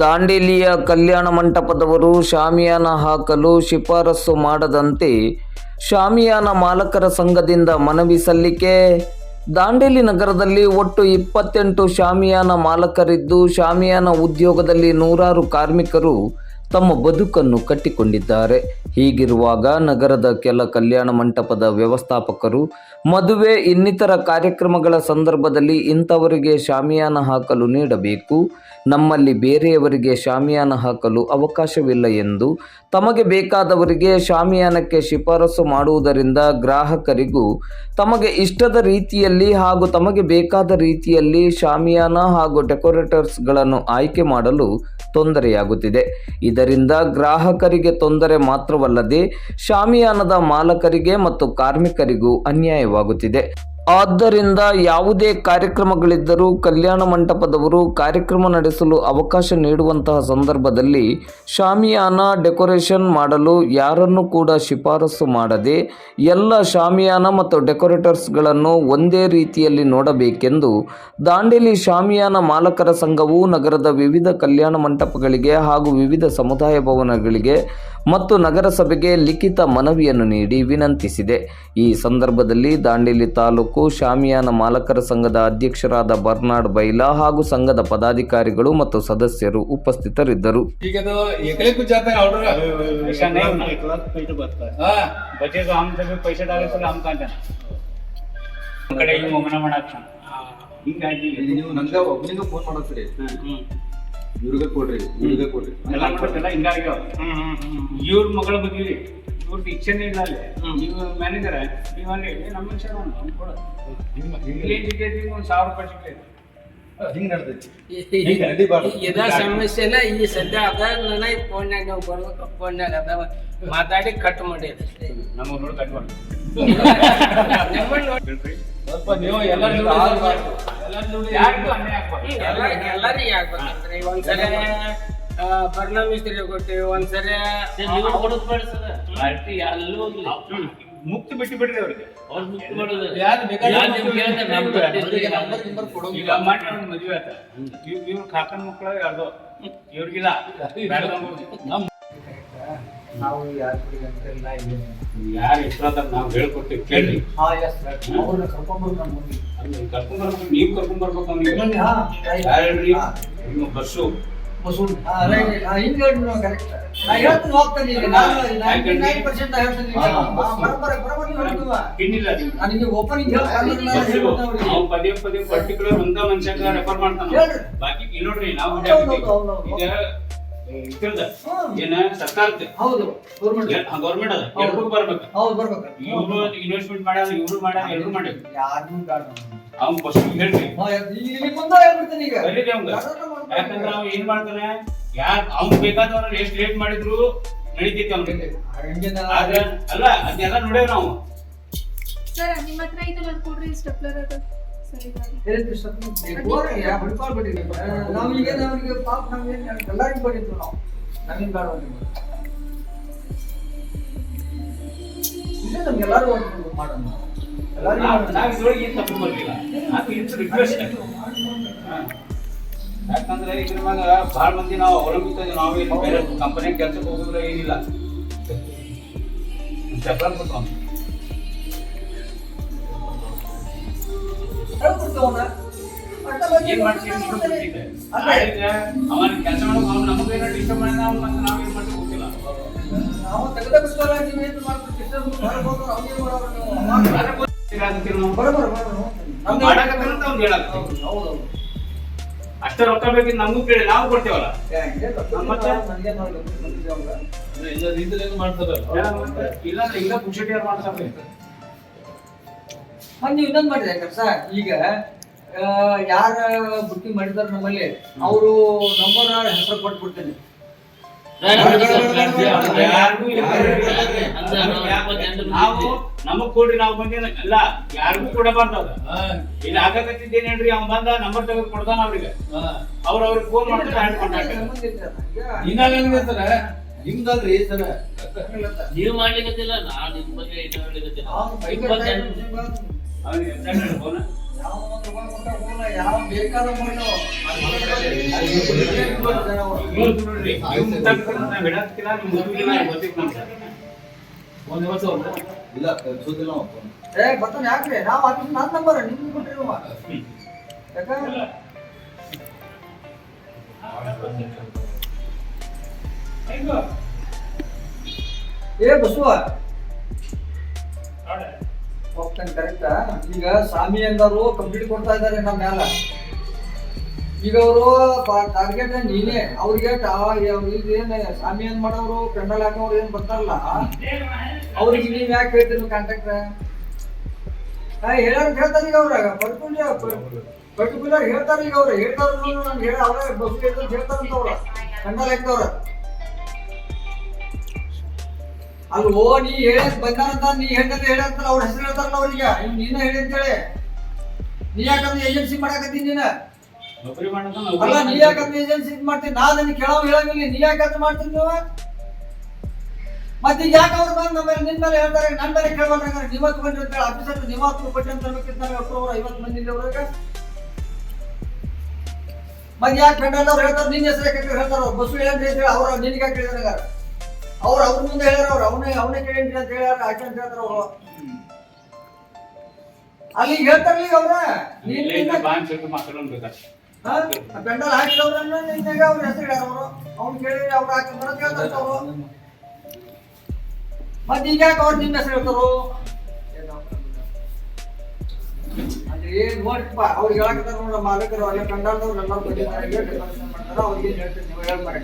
ದಾಂಡೇಲಿಯ ಕಲ್ಯಾಣ ಮಂಟಪದವರು ಶಾಮಿಯಾನ ಹಾಕಲು ಶಿಫಾರಸು ಮಾಡದಂತೆ ಶಾಮಿಯಾನ ಮಾಲಕರ ಸಂಘದಿಂದ ಮನವಿ ಸಲ್ಲಿಕೆ. ದಾಂಡೇಲಿ ನಗರದಲ್ಲಿ ಒಟ್ಟು ಇಪ್ಪತ್ತೆಂಟು ಶಾಮಿಯಾನ ಮಾಲಕರಿದ್ದು, ಶಾಮಿಯಾನ ಉದ್ಯೋಗದಲ್ಲಿ ನೂರಾರು ಕಾರ್ಮಿಕರು ತಮ್ಮ ಬದುಕನ್ನು ಕಟ್ಟಿಕೊಂಡಿದ್ದಾರೆ. ಹೀಗಿರುವಾಗ ನಗರದ ಕೆಲ ಕಲ್ಯಾಣ ಮಂಟಪದ ವ್ಯವಸ್ಥಾಪಕರು, ಮದುವೆ ಇನ್ನಿತರ ಕಾರ್ಯಕ್ರಮಗಳ ಸಂದರ್ಭದಲ್ಲಿ ಇಂಥವರಿಗೆ ಶಾಮಿಯಾನ ಹಾಕಲು ನೀಡಬೇಕು. ನಮ್ಮಲ್ಲಿ ಬೇರೆಯವರಿಗೆ ಶಾಮಿಯಾನ ಹಾಕಲು ಅವಕಾಶವಿಲ್ಲ ಎಂದು ತಮಗೆ ಬೇಕಾದವರಿಗೆ ಶಾಮಿಯಾನಕ್ಕೆ ಶಿಫಾರಸು ಮಾಡುವುದರಿಂದ ಗ್ರಾಹಕರಿಗೂ ತಮಗೆ ಇಷ್ಟದ ರೀತಿಯಲ್ಲಿ ಹಾಗೂ ತಮಗೆ ಬೇಕಾದ ರೀತಿಯಲ್ಲಿ ಶಾಮಿಯಾನ ಹಾಗೂ ಡೆಕೋರೇಟರ್ಸ್ಗಳನ್ನು ಆಯ್ಕೆ ಮಾಡಲು ತೊಂದರೆಯಾಗುತ್ತಿದೆ. ಇದರಿಂದ ಗ್ರಾಹಕರಿಗೆ ತೊಂದರೆ ಮಾತ್ರವಲ್ಲದೆ ಶಾಮಿಯಾನದ ಮಾಲಕರಿಗೆ ಮತ್ತು ಕಾರ್ಮಿಕರಿಗೂ ಅನ್ಯಾಯವಾಗುತ್ತಿದೆ. ಆದ್ದರಿಂದ ಯಾವುದೇ ಕಾರ್ಯಕ್ರಮಗಳಿದ್ದರೂ ಕಲ್ಯಾಣ ಮಂಟಪದವರು ಕಾರ್ಯಕ್ರಮ ನಡೆಸಲು ಅವಕಾಶ ನೀಡುವಂತಹ ಸಂದರ್ಭದಲ್ಲಿ ಶಾಮಿಯಾನ ಡೆಕೋರೇಷನ್ ಮಾಡಲು ಯಾರನ್ನು ಕೂಡ ಶಿಫಾರಸು ಮಾಡದೆ ಎಲ್ಲ ಶಾಮಿಯಾನ ಮತ್ತು ಡೆಕೋರೇಟರ್ಸ್ಗಳನ್ನು ಒಂದೇ ರೀತಿಯಲ್ಲಿ ನೋಡಬೇಕೆಂದು ದಾಂಡೇಲಿ ಶಾಮಿಯಾನ ಮಾಲಕರ ಸಂಘವು ನಗರದ ವಿವಿಧ ಕಲ್ಯಾಣ ಮಂಟಪಗಳಿಗೆ ಹಾಗೂ ವಿವಿಧ ಸಮುದಾಯ ಭವನಗಳಿಗೆ ಮತ್ತು ನಗರಸಭೆಗೆ ಲಿಖಿತ ಮನವಿಯನ್ನು ನೀಡಿ ವಿನಂತಿಸಿದೆ. ಈ ಸಂದರ್ಭದಲ್ಲಿ ದಾಂಡೇಲಿ ತಾಲೂಕು ಶಾಮಿಯಾನ ಮಾಲಕರ ಸಂಘದ ಅಧ್ಯಕ್ಷರಾದ ಬರ್ನಾಡ್ ಬೈಲಾ ಹಾಗೂ ಸಂಘದ ಪದಾಧಿಕಾರಿಗಳು ಮತ್ತು ಸದಸ್ಯರು ಉಪಸ್ಥಿತರಿದ್ದರು. ಹಿಂಗಾಗಿ ನೀವು ನಂಗೆ ಒಬ್ಬನಿಗೂ ಫೋನ್ ಮಾಡತ್ತೀರಿ ಇವ್ರಿಗೆ ಕೊಡ್ರಿ ಇವ್ರಿಗೆ ಕೊಡ್ರಿ. ಎಲ್ಲ ಕೊಡ್ತಲ್ಲ ಹಿಂಗಾಗಿ ಇವ್ರ ಮಗಳ ಮದ್ವಿ ಇವ್ರದ್ದು ಇಚ್ಛೆನೇ ಇಲ್ಲ ಅಲ್ಲಿ. ನೀವು ಮ್ಯಾನೇಜರ್ ನೀವು ಅಲ್ಲಿ ನಮ್ಮ ಮನುಷ್ಯ ಕೊಡ. ಇಲ್ಲಿ ಸಿಕ್ಕೈತಿ ಒಂದು ಸಾವಿರ ರೂಪಾಯಿ ಹಿಂಗ್ ಹಿಂಗ್ ನಡಿಬಾರ್ದು. ಇದ ಸಮಸ್ಯೆನ ಈ ಸದ್ಯ ಅದ ನನಗೆ ಫೋನ್ಯಾಗ ನೀವು ಬರ್ಬೇಕು ಫೋನ್ಯಾಗ ಅದಾವ ಮಾತಾಡಿ ಕಟ್ ಮಾಡಿ ಅದಷ್ಟೇ ನಮ್ಮ ನೋಡಿ ಕಟ್ ಮಾಡಿ ಸ್ವಲ್ಪ ನೀವು ಎಲ್ಲ ಎಲ್ಲ ಎಲ್ಲರಿಗೂ ಆಗ್ಬೇಕಂದ್ರೆ ಒಂದ್ಸರಿ ಆ, ಬರ್ಣ ಮಿಸ್ತ್ರಿ ಕೊಟ್ಟಿವಿ ಒಂದ್ಸರಿ ಹ್ಮ್. ಮುಕ್ತಿ ಬಿಟ್ಟು ಬಿಡ್ರಿ ಅವ್ರಿಗೆ. ಅವ್ರ ಮುಕ್ತಿ ಮಾಡೋದು ಯಾರು ಬೇಕಾದ್ರೆ ಕೊಡೋಂಗಿಲ್ಲ. ಮಾಡಿ ಮದ್ವೆ ಆತ ಇವ್ ಇವ್ರ ಕಾಕನ ಮಕ್ಕಳು ಯಾರ್ದೋ? ಇವ್ರಿಗಿಲ್ಲ. ನಾವು ಯಾರ ಅಂತ ಇಲ್ಲ ಇಲ್ಲಿ ಯಾರು ನಾವು ಹೇಳ್ಕೊಡ್ತೀವಿ ಕೇಳಿ ಹಾ ಎಸ್ ಅವ್ರನ್ನ ಕರ್ಕೊಂಡ್ಬರ್ಬೇಕು ನಮ್ಮ ಮುಂದೆ ಅಲ್ಲಿ ನೀವ್ ಕರ್ಕೊಂಡ್ ಬರ್ಬೇಕು ಅವ್ನಿಗೆ ಹಾ. ನಿಮ್ಮ ಬಸ್ಸು. ಹಾ, ಹಿಂಗ್ ನಾವು correct. ನಾ ಹೇಳ್ತೀನಿ ಹೋಗ್ತೀನಿ ಈಗ. ನಾನು 99% ಹೇಳ್ತೀನಿ. ಬರೋಬ್ಬರಿ, ಬರೋಬ್ಬರಿ ಹೇಳ್ತೀವ. ಅದು. ನನಗೆ ಓಪನಿಂಗ್ ನಾವು ಪದೇ ಪದೇ ಪರ್ಟಿಕ್ಯುಲರ್ ಒಂದ ಮನುಷ್ಯಗ ರೆಫರ್ ಮಾಡ್ತಾನೆ. ಬಾಕಿ ಇಲ್ಲಿ ನೋಡ್ರಿ ನಾವು. ಈಗ ಇದ್ರದ. ಏನ ಸರ್ಕಾರಕ್ಕೆ ಹೌದು ಗೌರ್ಮೆಂಟ್ ಗೌರ್ಮೆಂಟ್ ಅದ. ಎಲ್ರಿಗೂ ಬರ್ಬೇಕು. ಹೌದು ಬರ್ಬೇಕು. ಇವ್ರು ಇನ್ವೆಸ್ಟ್ಮೆಂಟ್ ಮಾಡ್ಯಾರ ಇವ್ರು ಮಾಡ್ಯಾರ ಎಲ್ರು ಮಾಡ್ಯಾರ ಯಾರು. ಅವ್ನ್ ಹೇಳ್ರಿ ಮುಂದೆ ಹೇಳ್ಬಿಡ್ತೀನಿ ಈಗ. ಬರೀರಿ ಯಾಕಂದ್ರೆ ಅವ್ ಏನ್ ಮಾಡ್ತಾನೆ? ಯಾರ್ ಅವ್ನು ಬೇಕಾದವ್ರು ಎಷ್ಟ್ ಲೇಟ್ ಮಾಡಿದ್ರು ನಡೀತೈತಿ ಅವ್ನಿಗೆ. ಆದ್ರೆ ಅಲ್ಲ ಅದನ್ನೆಲ್ಲ ನೋಡ್ಯಾವ ನಾವು ಸರ್ ನಿಮ್ಮ ಹತ್ರ ಐತಲ್ಲ ಕೊಡ್ರಿ ಸ್ಟೆಪ್ಲರ್ ಅದು? ಹೇಳಿದ್ರು ಸ್ವಲ್ಪ ಈಗ ನಮಗೆ ಪಾಪ ನಮಗೆ ಎಲ್ಲರಿಗೂ ಬರೀತು ನಾವು ನಮಗೆ ಬೇಡ ನಿಮ್ಗೆ. ಇಲ್ಲೇ ನಮ್ಗೆ ಎಲ್ಲರೂ ಮಾಡೋಣ ಯಾಕಂದ್ರೆ ಇದ್ರ ಮ್ಯಾಗ ಬಹಳ ಮಂದಿ ನಾವು ಅವಲಂಬಿತ. ನಾವು ಬೇರೆ ಕಂಪನಿ ಕೆಲ್ಸಕ್ಕೆ ಹೋಗುದ್ರ ಏನಿಲ್ಲ ಚಪ್ರ ಏನ್ ಮಾಡ್ತೀವಿ ಅವನ ಕೆಲಸ ಮಾಡೋ ಅವ್ನು ನಮಗೇನೋ ಡಿಸ್ಟರ್ಬ್ ಮಾಡಿದ ಅವ್ನು ಮತ್ತೆ ನಾವೇನ್ ಮಾಡ್ತೀವಿ ಗೊತ್ತಿಲ್ಲ. ನಾವು ತೆಗೆದ ಮಾಡ್ಬೋದು, ಅವ್ನಿಗೆ ಮಾಡೋರು ನೀವು. ಅಷ್ಟೇ ರೊಕ್ಕ ಬೇಕಿದ್ ನಮಗೂ ಕೇಳಿ ನಾವು ಕೊಡ್ತೇವಲ್ಲ? ಇಲ್ಲ ಹಂಗೆ ಗೊತ್ತಿಲ್ಲ, ಮತ್ತೆ? ಮತ್ತೆ ನೀವು ಇನ್ನೊಂದು ಮಾಡಿದ್ರೆ ಕೆಲಸ ಈಗ ಆ, ಯಾರ ಬುಕ್ಕಿಂಗ್ ಮಾಡಿದಾರೆ ನಮ್ಮಲ್ಲಿ ಅವರು ನಂಬರ್ ಹೆಸರು ಕೊಟ್ಬಿಡ್ತೇನೆ. ನಾವು ನಮಗ್ ಕೊಡ್ರಿ ನಾವು ಬಂದಿಲ್ಲ ಇಲ್ಲ ಯಾರಿಗೂ ಕೊಡಬಾರ್ದು ಅದು ಇಲ್ಲಿ ಆಗಕತ್ತಿದ್ದೇನ್ ಹೇಳ್ರಿ ಅವ್ನ್ ಬಂದ ನಂಬರ್ ತೆಗೆದು ಕೊಡ್ತಾನ ಅವ್ರಿಗೆ. ಅವ್ರ ಅವ್ರಿಗೆ ಫೋನ್ ಮಾಡ್ತಾರೆ ಇನ್ನಾಗಂದ್ರೆ ನಿಮ್ದಲ್ರಿ ಸರ ನೀವು ಮಾಡ್ಲಿಕ್ಕೆ ನಾನು ನಿಮ್ ಬಗ್ಗೆ ಏನು ಹೇಳ್ಲಿಕ್ಕತ್ತಿಲ್ಲ ಇಪ್ಪತ್ತೆಂಟು ಅವ್ರಿಗೆ ಫೋನ್ ಯಾವ ಬೇಕಾದ ಇವ್ರ್ದು ನೋಡ್ರಿ ಇವ್ ಮುಟ್ಟಾಕ್ತಾರೆ ನಾವ್ ಹೇಳಕ್ಕಿಲ್ಲ ನೀವು ಮುಟ್ಟುಗಿಲ್ಲ ಗೊತ್ತಿಲ್ಲ ನಮ್ಗೆ ಒಂದ್ ವರ್ಷ ಹೋಗ್ತು. ಇಲ್ಲ ಸುದ್ದಿಲ್ಲ ಅವ phone. ಏ ಬರ್ತಾನೆ ಯಾಕ್ರಿ ನಾವು ಆಫೀಸ್ ನನ್ನ ನಂಬರ್ ನಿಮ್ಗೆ ಕೊಟ್ಟಿರುವ ಯಾಕ ಏ ಬಸವ ಹೋಗ್ತಾನೆ ಕರೆಕ್ಟಾ ಈಗ ಸ್ವಾಮಿ ಅಂದವರು ಕಂಪ್ಲೀಟ್ ಕೊಡ್ತಾ ಇದ್ದಾರೆ ನಮ್ಮ ಮ್ಯಾಲ. ಈಗ ಅವರು ಟಾರ್ಗೆಟ್ ನೀನೇ? ಅವ್ರಿಗೆ ಸ್ವಾಮಿ ಏನ್ ಮಾಡೋರು, ಪೆಂಡಲ್ ಹಾಕೋರು ಏನ್ ಬರ್ತಾರಲ್ಲ? ಅವ್ರಿಗೆ ನೀವ್ ಯಾಕೆ ಹೇಳ್ತೀರಿ ಕಾಂಟ್ಯಾಕ್ಟ್ ಹೇಳಾರ ಹೇಳ್ತಾರೆ ಈಗ ಅವ್ರ ಪರ್ಟಿಕ್ಯುಲರ್ ಪರ್ಟಿಕ್ಯುಲರ್ ಹೇಳ್ತಾರೆ ಈಗ ಅವ್ರ. ಹೇಳ್ತಾರ ಅವ್ರ ಹೇಳ್ತಾರಂತ ಅವ್ರ. ಪೆಂಡಲ್ ಹಾಕ್ತವ್ರ ಅಲ್ವೋ ನೀ ಹೇಳಕ್ ಬಂದಾರಂತ ನೀ ಹೆಂಡತಿ ಹೇಳಂತ ಅವ್ರ ಹೆಸರು ಹೇಳ್ತಾರಲ್ಲ ಅವ್ರಿಗೆ. ಇವ್ ನೀನ ಹೇಳಿ ಅಂತೇಳಿ. ನೀ ಯಾಕಂದ್ರೆ ಏಜೆನ್ಸಿ ಮಾಡಾಕತ್ತೀನಿ ನೀನ? ನೌಕರಿ ಅಲ್ಲ ನೀ ಯಾಕಂದ್ರೆ ಏಜೆನ್ಸಿ ಇದ್ ಮಾಡ್ತೀನಿ ನಾ ಅದನ್ನ ಕೇಳವ್ ಹೇಳಂಗಿಲ್ಲ. ನೀ ಯಾಕಂತ ಮಾಡ್ತೀನಿ ನೀವು ಮತ್ತೆ ಯಾಕೆ ಅವ್ರು ಬಂದು ನಮ್ಮ ನಿನ್ನ ನಿನ್ ಮೇಲೆ ಹೇಳ್ತಾರೆ? ನನ್ನ ಮೇಲೆ ಕೇಳ್ಬಾರ್ದಂಗಾರೆ ನಿವತ್ತು ಬಂದ್ರಿ ಅಂತೇಳಿ ಆಫೀಸರ್ ನಿವತ್ತು ಕೊಟ್ಟು ಅಂತ ಅನ್ಬೇಕಿತ್ತು ನನಗೆ ಅಕ್ಟೋಬರ್ ಐವತ್ತು ಮಂದಿ ಅವ್ರಾಗ ಮತ್ತೆ ಯಾಕೆ ಪೆಂಡಲ್ ಅವ್ರು ಹೇಳ್ತಾರೆ? ನಿನ್ನ ಹೆಸರು ಯಾಕೆ ಹೇಳ್ತಾರ? ಬಸ್ ಬಸ್ಸು ಹೇಳಿ ಅವ್ರ ನಿನ್ಗೆ ಅವ್ರು ನಿನಗೆ ಯಾಕೆ ಹೇಳಿದಾರ ಅವ್ರು ಅವ್ರ ಮುಂದೆ ಹೇಳ್ಯಾರ ಅವ್ರು ಅವನೇ ಅವನೇ ಕೇಳಿ ಅಂತ ಹೇಳ್ಯಾರ ಆಕೆ ಅಂತ ಹೇಳ್ತಾರ ಅವ್ರು. ಅಲ್ಲಿ ಹೇಳ್ತಾರಲ್ಲ ಈಗ ಅವ್ರ ಬೆಂಡಲ್ ಅಂತ ಹಾಕಿದವ್ರನ್ನ ನಿನ್ನಾಗ ಅವ್ರ ಹೆಸರು ಹೇಳ್ಯಾರ ಅವರು. ಅವ್ನು ಕೇಳಿ ಅವ್ರು ಹಾಕಿ ಬರೋದು ಹೇಳ್ತಾರ ಅವರು. ಮತ್ತೆ ಈಗ ಯಾಕೆ ಅವ್ರು ನಿನ್ನ ಹೆಸರು ಹೇಳ್ತಾರು? ಏನ್ ನೋಡಿಪ್ಪ ಅವ್ರು ಹೇಳಕತ್ತಾರ ನೋಡ ಮಾಲಕರು ಅಲ್ಲೇ ಕಂಡಾಡ್ದವ್ರು ಎಲ್ಲ ಬಂದಿದ್ದಾರೆ ಮಾಡ್ತಾರ ಅವ್ರಿಗೆ ಹೇಳ್ತೀನಿ ನೀವು ಹೇಳ್ಬಾರ